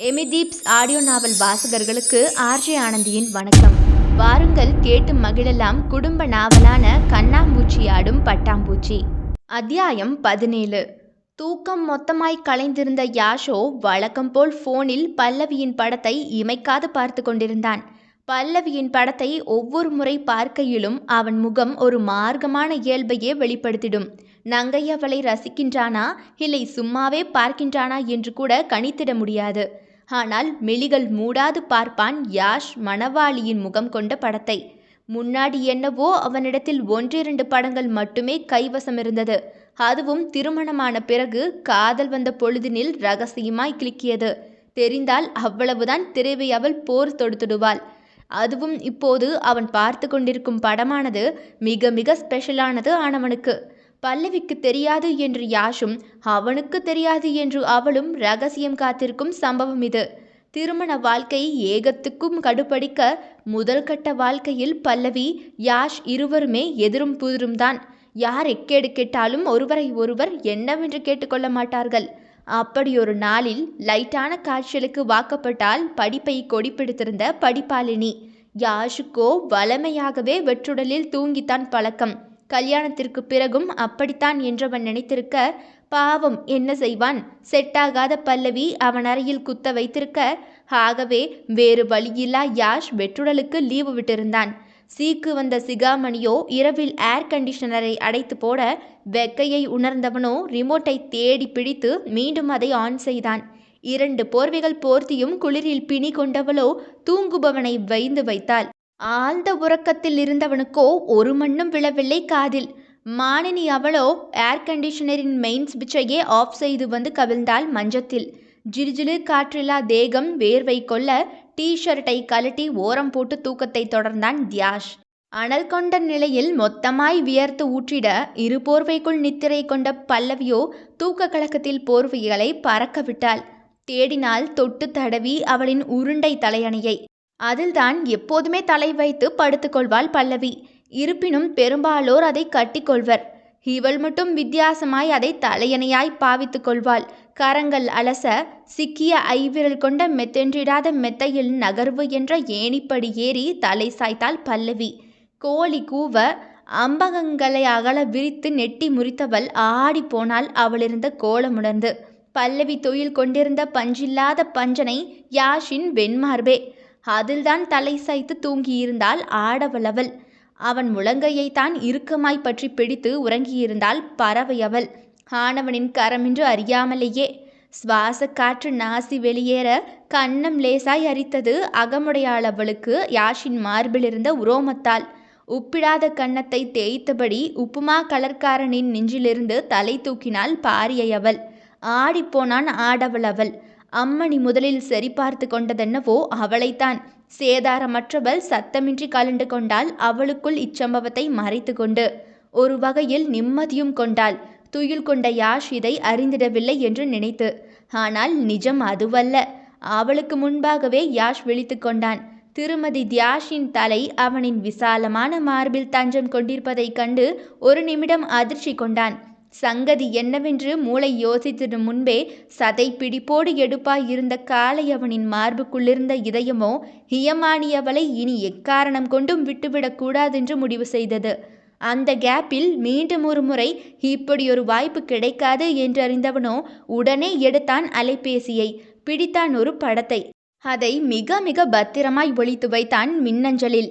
எமிதீப்ஸ் audio நாவல் வாசகர்களுக்கு RJ ஆனந்தியின் வணக்கம். வாருங்கள் கேட்டு மகிழலாம் குடும்ப நாவலான கண்ணாம்பூச்சி ஆடும் பட்டாம்பூச்சி. அத்தியாயம் பதினேழு. தூக்கம் மொத்தமாய் கலைந்திருந்த யாஷோ வழக்கம் போல் ஃபோனில் பல்லவியின் படத்தை இமைக்காது பார்த்து கொண்டிருந்தான். பல்லவியின் படத்தை ஒவ்வொரு முறை பார்க்கையிலும் அவன் முகம் ஒரு மார்க்கமான இயல்பையே வெளிப்படுத்திடும். நங்கை அவளை ரசிக்கின்றானா? இல்லை சும்மாவே பார்க்கின்றானா என்று கூட கணித்திட முடியாது. ஆனால் மெலிகள் மூடாது பார்ப்பான் யாஷ் மணவாளியின் முகம் கொண்ட படத்தை. முன்னாடி என்னவோ அவனிடத்தில் ஒன்றிரண்டு படங்கள் மட்டுமே கைவசம் இருந்தது. அதுவும் திருமணமான பிறகு காதல் வந்த பொழுதினில் ரகசியமாய் கிளிக்கியது தெரிந்தால் அவ்வளவுதான் திரைவை அவள் போர் தொடுத்துடுவாள். அதுவும் இப்போது அவன் பார்த்து கொண்டிருக்கும் படமானது மிக மிக ஸ்பெஷலானது ஆனவனுக்கு. பல்லவிக்கு தெரியாது என்று யாஷும் அவனுக்கு தெரியாது என்று அவளும் ரகசியம் காத்திருக்கும் சம்பவம் இது. திருமண வாழ்க்கை ஏகத்துக்கும் கடுபடிக்க முதல் கட்ட வாழ்க்கையில் பல்லவி யாஷ் இருவருமே எதிரும் புதிரும் தான். யார் எக்கேடு கேட்டாலும் ஒருவரை ஒருவர் என்னவென்று கேட்டுக்கொள்ள மாட்டார்கள். அப்படியொரு நாளில் லைட்டான காய்ச்சலுக்கு வாக்கப்பட்டால் படிப்பை கொடிப்பிடித்திருந்த படிப்பாளினி. யாஷுக்கோ வலமையாகவே வெற்றுடலில் தூங்கித்தான் பழக்கம். கல்யாணத்திற்கு பிறகும் அப்படித்தான் என்றவன் நினைத்திருக்க பாவம் என்ன செய்வான்? செட்டாகாத பல்லவி அவன் அறையில் குத்த வைத்திருக்க ஆகவே வேறு வழியில்லா யாஷ் வெற்றுடலுக்கு லீவு விட்டிருந்தான். சீக்கு வந்த சிகாமணியோ இரவில் ஏர் கண்டிஷனரை அடைத்து போட வெக்கையை உணர்ந்தவனோ ரிமோட்டை தேடி பிடித்து மீண்டும் அதை ஆன் செய்தான். இரண்டு போர்வைகள் போர்த்தியும் குளிரில் பிணி கொண்டவளோ தூங்குபவனை வைந்து வைத்தாள். ஆழ்ந்த உறக்கத்தில் இருந்தவனுக்கோ ஒரு மண்ணும் விழவில்லை காதில். மானினி அவளோ ஏர் கண்டிஷனரின் மெயின் சுவிட்சையே ஆஃப் செய்து வந்து கவிழ்ந்தாள் மஞ்சத்தில். ஜிலுஜிலு காற்றில்லா தேகம் வேர்வை கொள்ள டீ ஷர்ட்டை கழட்டி ஓரம் போட்டு தூக்கத்தை தொடர்ந்தான் தியாஷ். அனல் கொண்ட நிலையில் மொத்தமாய் வியர்த்து ஊற்றிட இரு போர்வைக்குள் நித்திரை கொண்ட பல்லவியோ தூக்க கலக்கத்தில் போர்வைகளை பறக்க விட்டாள். தேடினால் தொட்டு தடவி அவளின் உருண்டை தலையணையை. அதில்தான் எப்போதுமே தலை வைத்து படுத்துக்கொள்வாள் பல்லவி. இருப்பினும் பெரும்பாலோர் அதை கட்டிக்கொள்வர். இவள் மட்டும் வித்தியாசமாய் அதை தலையணையாய் பாவித்துக் கொள்வாள் கரங்கள் அலச சிக்கிய ஐவிரல் கொண்ட மெத்தென்றிடாத மெத்தையில் நகர்வு என்ற ஏணிப்படி ஏறி தலை சாய்த்தாள் பல்லவி. கோழி கூவ அம்பகங்களை அகல விரித்து நெட்டி முறித்தவள் ஆடி போனால் அவளிருந்த கோலமுணர்ந்து. பல்லவி தொழில் கொண்டிருந்த பஞ்சில்லாத பஞ்சனை யாஷின் வெண்மார்பே. அதில்தான் தலை சாய்த்து தூங்கியிருந்தாள் ஆடவளவள். அவன் முழங்கையைத்தான் இறுக்கமாய் பற்றி பிடித்து உறங்கியிருந்தாள் பறவையவள். ஆனவனின் கரமென்று அறியாமலேயே. சுவாச காற்று நாசி வெளியேற கன்னம் லேசாய் அரித்தது அகமுடையாள் அவளுக்கு யாஷின் மார்பிலிருந்த உரோமத்தால். உப்பிடாத கன்னத்தை தேய்த்தபடி உப்புமா கலர்காரனின் நெஞ்சிலிருந்து தலை தூக்கினாள் பாரியையவள். ஆடிப்போனான் ஆடவள் அவள் அம்மணி முதலில் சரிபார்த்து கொண்டதென்னவோ அவளைத்தான். சேதாரமற்றவள் சத்தமின்றி கலண்டு கொண்டாள். அவளுக்குள் இச்சம்பவத்தை மறைத்து கொண்டு ஒரு வகையில் நிம்மதியும் கொண்டாள். துயில் கொண்ட யாஷ் இதை அறிந்திடவில்லை என்று நினைத்து. ஆனால் நிஜம் அதுவல்ல. அவளுக்கு முன்பாகவே யாஷ் விழித்து கொண்டான். திருமதி தியாஷின் தலை அவனின் விசாலமான மார்பில் தஞ்சம் கொண்டிருப்பதைக் கண்டு ஒரு நிமிடம் அதிர்ச்சி கொண்டான். சங்கதி என்னவென்று மூளை யோசித்திடும் முன்பே சதை பிடிப்போடு எடுப்பாய் இருந்த காலை அவனின் மார்புக்குள்ளிருந்த இதயமோ ஹியமானியவளை இனி எக்காரணம் கொண்டும் விட்டுவிடக்கூடாதென்று முடிவு செய்தது. அந்த கேப்பில் மீண்டும் ஒரு முறை இப்படி ஒரு வாய்ப்பு கிடைக்காது என்றறிந்தவனோ உடனே எடுத்தான் அலைபேசியை. பிடித்தான் ஒரு படத்தை. அதை மிக மிக பத்திரமாய் ஒழித்து வைத்தான் மின்னஞ்சலில்.